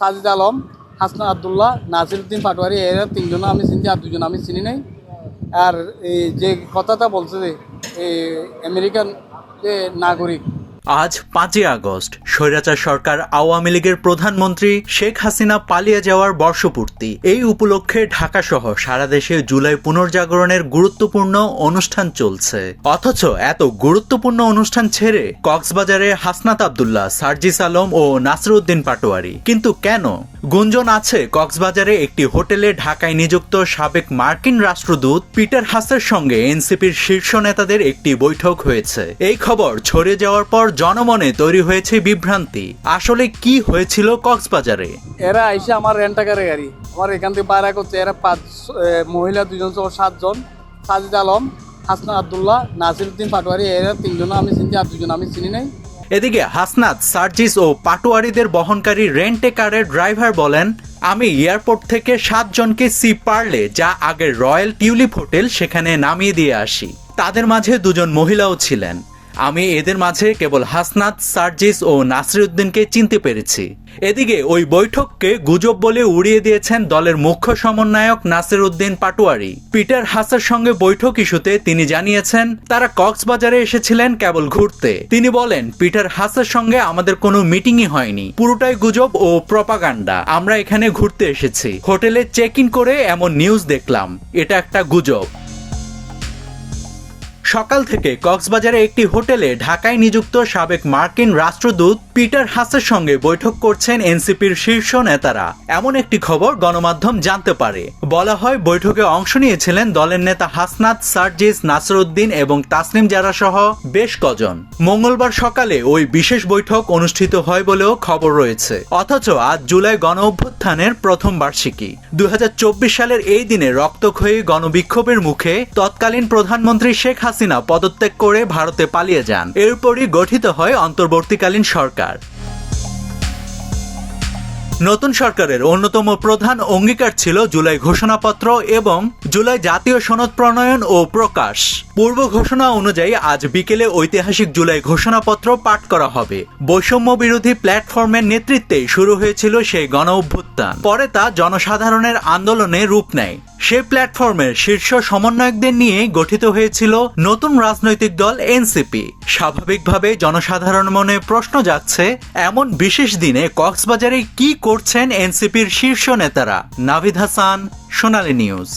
সাজিদ আলম হাসনা আবদুল্লাহ, নাসিরুদ্দিন পাটোয়ারি, এরা তিনজন আমি চিনি আর দুজন আমি চিনি নাই। আর এই যে কথাটা বলছে যে, এই আমেরিকান যে নাগরিক আজ পাঁচই আগস্ট, স্বৈরাচার সরকার আওয়ামী লীগের প্রধানমন্ত্রী শেখ হাসিনা পালিয়ে যাওয়ার বর্ষপূর্তি। এই উপলক্ষে ঢাকা সহ সারা দেশে জুলাই পুনর্জাগরণের গুরুত্বপূর্ণ অনুষ্ঠান চলছে। অথচ এত গুরুত্বপূর্ণ অনুষ্ঠান ছেড়ে কক্সবাজারে হাসনাত আবদুল্লাহ, সার্জিস আলম ও নাসরুদ্দিন পাটোয়ারি। কিন্তু কেন? গুঞ্জন আছে, কক্সবাজারে একটি হোটেলে ঢাকায় নিযুক্ত সাবেক মার্কিন রাষ্ট্রদূত পিটার হাসের সঙ্গে এনসিপির শীর্ষ নেতাদের একটি বৈঠক হয়েছে। এই খবর ছড়িয়ে যাওয়ার পর জনমনে তৈরি হয়েছে বিভ্রান্তি। আসলে কি হয়েছিল কক্সবাজারে? এরা আইসে আমার রেন্টাকারে গাড়ি। আমার এখান থেকে বাইরে করছে এরা পাঁচ মহিলা দুজন সহ সাতজন। সাজিদ আলম হাসনা আবদুল্লাহ নাসিরুদ্দিন পাটোয়ারি এরা তিনজন আমি চিনি আর দুজন আমি চিনি নাই। এদিকে হাসনাত সার্জিস ও পাটোয়ারিদের বহনকারী রেন্টে কারের ড্রাইভার বলেন আমি এয়ারপোর্ট থেকে সাতজনকে সি পারলে যা আগের রয়্যাল টিউলিপ হোটেল সেখানে নামিয়ে দিয়ে আসি। তাদের মাঝে দুজন মহিলাও ছিলেন। আমি এদের মাঝে কেবল হাসনাত, সার্জিস ও নাসিরুদ্দিনকে চিনতে পেরেছি। এদিকে ওই বৈঠককে গুজব বলে উড়িয়ে দিয়েছেন দলের মুখ্য সমন্বয়ক নাসির উদ্দিন পাটোয়ারি। পিটার হাসের সঙ্গে বৈঠক ইস্যুতে তিনি জানিয়েছেন, তারা কক্সবাজারে এসেছিলেন কেবল ঘুরতে। তিনি বলেন, পিটার হাসের সঙ্গে আমাদের কোনো মিটিংই হয়নি। পুরোটাই গুজব ও প্রপাগান্ডা। আমরা এখানে ঘুরতে এসেছি। হোটেলে চেক ইন করে এমন নিউজ দেখলাম। এটা একটা গুজব। সকাল থেকে কক্সবাজারে একটি হোটেলে ঢাকায় নিযুক্ত সাবেক মার্কিন রাষ্ট্রদূত পিটার হাসের সঙ্গে বৈঠক করছেন এনসিপির শীর্ষ নেতারা। এমন একটি খবর গণমাধ্যম জানতে পারে। বলা হয়, বৈঠকে অংশ নিয়েছিলেন দলের নেতা হাসনাত, সার্জিস, নাসরুদ্দিন এবং তাসলিম জারা সহ বেশ কজন। মঙ্গলবার সকালে ওই বিশেষ বৈঠক অনুষ্ঠিত হয় বলেও খবর রয়েছে। অথচ আজ জুলাই গণ অভ্যুত্থানের প্রথম বার্ষিকী। দু হাজার চব্বিশ সালের এই দিনে রক্তক্ষয়ী গণবিক্ষোভের মুখে তৎকালীন প্রধানমন্ত্রী শেখ হাসিনা পদত্যাগ করে ভারতে পালিয়ে যান। এরপরই গঠিত হয় অন্তর্বর্তীকালীন সরকার নতুন সরকারের অন্যতম প্রধান অঙ্গীকার ছিল জুলাই ঘোষণাপত্র এবং জুলাই জাতীয় সনদ প্রণয়ন ও প্রকাশ। পূর্ব ঘোষণা অনুযায়ী আজ বিকেলে ঐতিহাসিক জুলাই ঘোষণাপত্র পাঠ করা হবে। বৈষম্য বিরোধী প্ল্যাটফর্মের নেতৃত্বে শুরু হয়েছিল সেই গণ অভ্যুত্থান। পরে তা জনসাধারণের আন্দোলনে রূপ নেয়। সে প্ল্যাটফর্মের শীর্ষ সমন্বয়কদের নিয়ে গঠিত হয়েছিল নতুন রাজনৈতিক দল এনসিপি। স্বাভাবিকভাবে জনসাধারণ মনে প্রশ্ন যাচ্ছে এমন বিশেষ দিনে কক্সবাজারে কি করছেন এনসিপির শীর্ষ নেতারা? নাভিদ হাসান, সোনালী নিউজ।